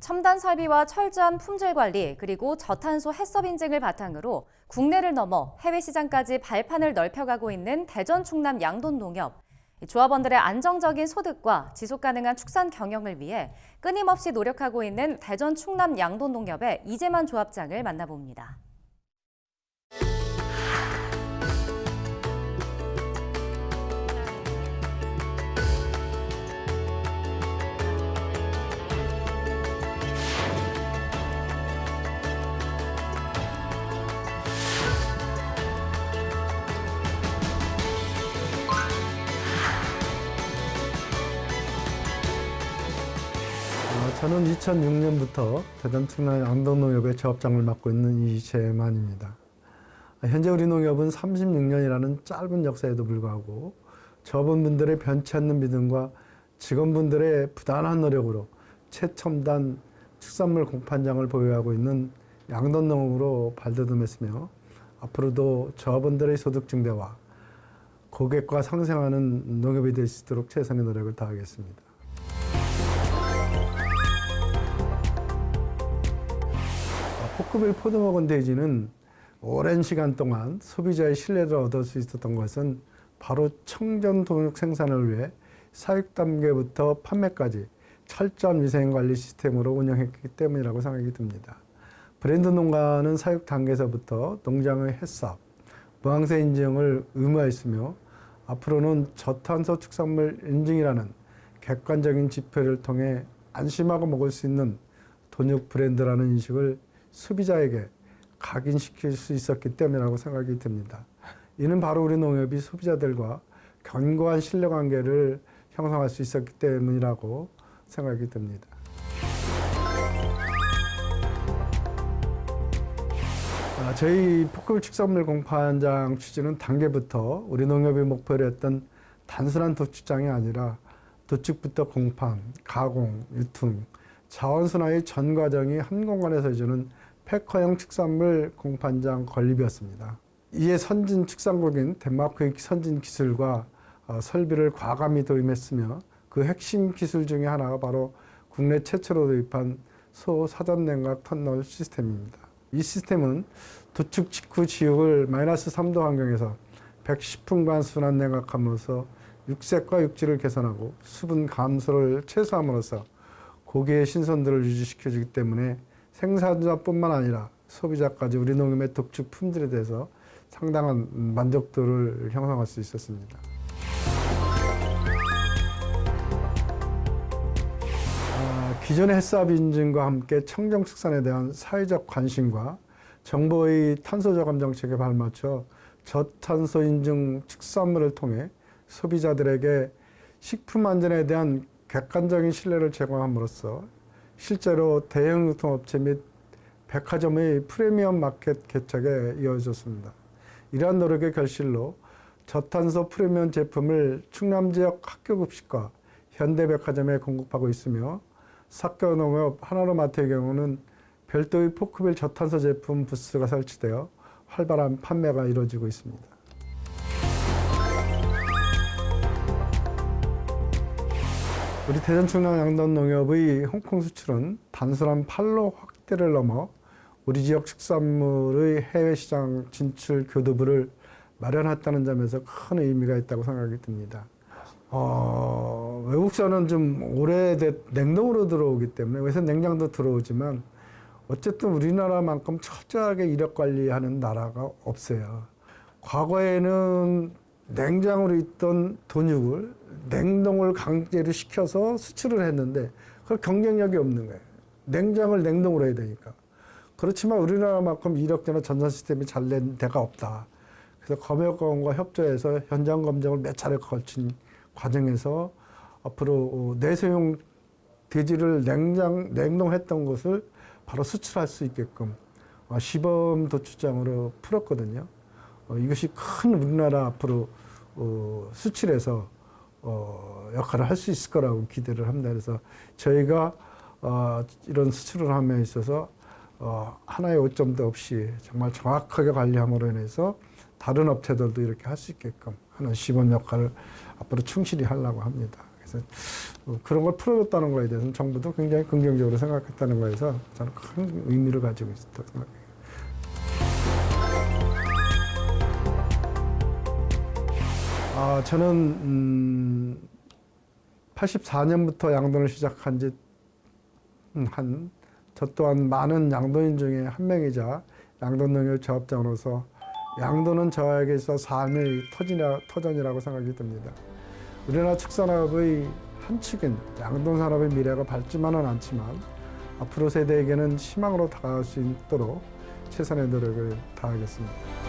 첨단 설비와 철저한 품질 관리 그리고 저탄소 해썹 인증을 바탕으로 국내를 넘어 해외 시장까지 발판을 넓혀가고 있는 대전 충남 양돈 농협. 조합원들의 안정적인 소득과 지속 가능한 축산 경영을 위해 끊임없이 노력하고 있는 대전 충남 양돈 농협의 이재만 조합장을 만나봅니다. 저는 2006년부터 대전 충남 양동농협의 조합장을 맡고 있는 이재만입니다. 현재 우리 농협은 36년이라는 짧은 역사에도 불구하고 조합원분들의 변치 않는 믿음과 직원분들의 부단한 노력으로 최첨단 축산물 공판장을 보유하고 있는 양돈농업으로 발돋움했으며 앞으로도 조합원들의 소득 증대와 고객과 상생하는 농협이 될 수 있도록 최선의 노력을 다하겠습니다. 포크빌 포도먹은 돼지는 오랜 시간 동안 소비자의 신뢰를 얻을 수 있었던 것은 바로 청정 동육 생산을 위해 사육 단계부터 판매까지 철저한 위생 관리 시스템으로 운영했기 때문이라고 생각이 듭니다. 브랜드 농가는 사육 단계에서부터 농장의 햇삽, 무항세 인증을 의무화했으며 앞으로는 저탄소 축산물 인증이라는 객관적인 지표를 통해 안심하고 먹을 수 있는 돈육 브랜드라는 인식을 소비자에게 각인시킬 수 있었기 때문이라고 생각이 듭니다. 이는 바로 우리 농협이 소비자들과 견고한 신뢰관계를 형성할 수 있었기 때문이라고 생각이 듭니다. 아, 저희 포크빌 축산물 공판장 취지는 단계부터 우리 농협이 목표로 했던 단순한 도축장이 아니라 도축부터 공판, 가공, 유통, 자원순환의 전 과정이 한 공간에서 해주는 패커형 축산물 공판장 건립이었습니다. 이에 선진 축산국인 덴마크의 선진 기술과 어, 설비를 과감히 도입했으며 그 핵심 기술 중에 하나가 바로 국내 최초로 도입한 소 사전 냉각 터널 시스템입니다. 이 시스템은 도축 직후 지역을 마이너스 3도 환경에서 110분간 순환 냉각함으로써 육색과 육질을 개선하고 수분 감소를 최소함으로써 고기의 신선도를 유지시켜주기 때문에 생산자뿐만 아니라 소비자까지 우리 농협의 독축 품질에 대해서 상당한 만족도를 형성할 수 있었습니다. 아, 기존의 햇삽 인증과 함께 청정 축산에 대한 사회적 관심과 정부의 탄소 저감 정책에 발맞춰 저탄소 인증 축산물을 통해 소비자들에게 식품 안전에 대한 객관적인 신뢰를 제공함으로써 실제로 대형 유통업체 및 백화점의 프리미엄 마켓 개척에 이어졌습니다. 이러한 노력의 결실로 저탄소 프리미엄 제품을 충남 지역 학교 급식과 현대백화점에 공급하고 있으며 사교농협 하나로마트의 경우는 별도의 포크빌 저탄소 제품 부스가 설치되어 활발한 판매가 이루어지고 있습니다. 우리 대전 충남 양돈 농협의 홍콩 수출은 단순한 판로 확대를 넘어 우리 지역 축산물의 해외 시장 진출 교두부를 마련했다는 점에서 큰 의미가 있다고 생각이 듭니다. 어, 외국산은 좀 오래된 냉동으로 들어오기 때문에 그래서 냉장도 들어오지만 어쨌든 우리나라만큼 철저하게 이력 관리하는 나라가 없어요. 과거에는 냉장으로 있던 돈육을 냉동을 강제로 시켜서 수출을 했는데 그 경쟁력이 없는 거예요. 냉장을 냉동으로 해야 되니까. 그렇지만 우리나라만큼 이력제나 전산 시스템이 잘 된 데가 없다. 그래서 검역공과 협조해서 현장 검증을 몇 차례 거친 과정에서 앞으로 내수용 돼지를 냉장 냉동했던 것을 바로 수출할 수 있게끔 어, 시범 도축장으로 풀었거든요. 어, 이것이 큰 우리나라 앞으로 어, 수출해서 어, 역할을 할 수 있을 거라고 기대를 합니다. 그래서 저희가 어, 이런 수출을 함에 있어서 어, 하나의 오점도 없이 정말 정확하게 관리함으로 인해서 다른 업체들도 이렇게 할 수 있게끔 하는 시범 역할을 앞으로 충실히 하려고 합니다. 그래서 어, 그런 걸 풀어줬다는 거에 대해서는 정부도 굉장히 긍정적으로 생각했다는 거에서 저는 큰 의미를 가지고 있었다고 생각해요. 아, 저는 음, 84년부터 양돈을 시작한 지 한 저 또한 많은 양돈인 중에 한 명이자 양돈 농협 조합장으로서 양돈은 저에게 있어 삶의 터전이라, 터전이라고 생각이 듭니다. 우리나라 축산업의 한 축인 양돈 산업의 미래가 밝지만은 않지만 앞으로 세대에게는 희망으로 다가갈 수 있도록 최선의 노력을 다하겠습니다.